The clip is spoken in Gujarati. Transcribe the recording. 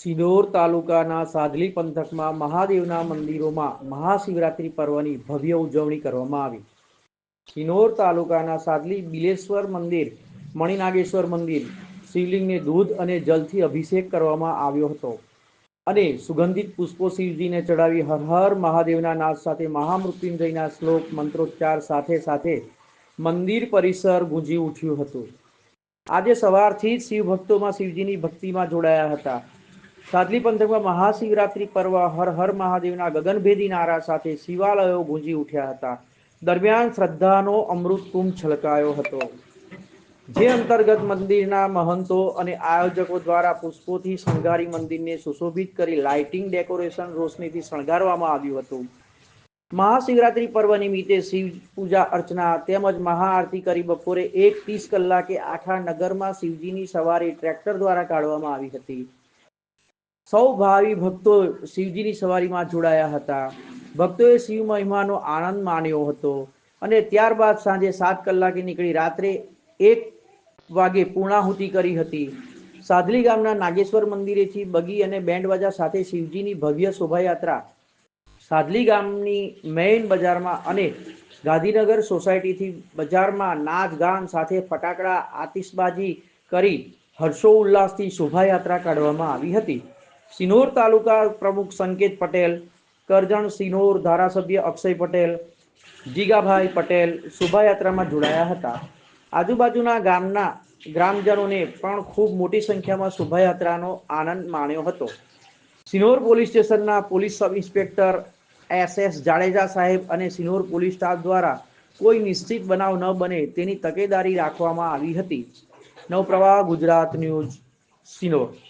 સિનોર તાલુકાના સાદલી પંથકમાં મહાદેવના મંદિરોમાં મહાશિવરાત્રિ પર્વની ભવ્ય ઉજવણી કરવામાં આવી. સિનોર તાલુકાના સાદલી બિલેશ્વર મંદિર, મણિનાગેશ્વર મંદિર શિવલિંગને દૂધ અને જલથી અભિષેક કરવામાં આવ્યો હતો અને સુગંધિત પુષ્પો શિવજીને ચડાવી હર હર મહાદેવના નાદ સાથે મહામૃત્યુંજયના શ્લોક મંત્રોચ્ચાર સાથે સાથે મંદિર પરિસર ગુંજી ઉઠ્યું હતું. આજે સવારથી જ શિવ ભક્તોમાં શિવજીની ભક્તિમાં જોડાયા હતા. સાદલી પંથકમાં મહાશિવરાત્રિ પર્વ હર હર મહાદેવના ગગનભેદી નારા સાથે શિવાલયો ગુંજી ઉઠ્યા હતા. દરમિયાન શ્રદ્ધાનો અમૃત કુંભ છલકાયો હતો. જે અંતર્ગત મંદિરના મહંતો અને આયોજકો દ્વારા પુષ્પોથી શણગારી મંદિરને સુશોભિત કરી લાઇટિંગ, ડેકોરેશન, રોશનીથી શણગારવામાં આવ્યું હતું. મહાશિવરાત્રિ પર્વ નિમિત્તે શિવ પૂજા અર્ચના તેમજ મહાઆરતી કરી બપોરે એક ત્રીસ કલાકે આખા નગરમાં શિવજીની સવારી ટ્રેક્ટર દ્વારા કાઢવામાં આવી હતી. સૌ ભાવિ ભક્તો શિવજીની સવારીમાં જોડાયા હતા. ભક્તોએ શિવ મહિમાનો આનંદ માણ્યો હતો અને ત્યારબાદ સાંજે સાત કલાકે નીકળી રાત્રે એક વાગે પૂર્ણાહુતિ કરી હતી. સાદલી ગામના નાગેશ્વર મંદિરેથી બગી અને બેન્ડ બાજા સાથે શિવજીની ભવ્ય શોભાયાત્રા સાદલી ગામની મેઇન બજારમાં અને ગાંધીનગર સોસાયટીથી બજારમાં નાચ ગાન સાથે ફટાકડા આતિશબાજી કરી હર્ષો ઉલ્લાસથી શોભાયાત્રા કાઢવામાં આવી હતી. સિનોર તાલુકા પ્રમુખ સંકેત પટેલ, કરજણ સિનોર ધારાસભ્ય અક્ષય પટેલ, જીગાભાઈ પટેલ શોભાયાત્રામાં જોડાયા હતા. આજુબાજુના ગામના ગ્રામજનોને પણ ખૂબ મોટી સંખ્યામાં શોભાયાત્રાનો આનંદ માણ્યો હતો. સિનોર પોલીસ સ્ટેશનના police sub inspector S S Jadeja સાહેબ અને સિનોર પોલીસ સ્ટાફ દ્વારા કોઈ નિશ્ચિત બનાવ ન બને તેની તકેદારી રાખવામાં આવી હતી. નવપ્રવાહ, ગુજરાત ન્યૂઝ, સિનોર.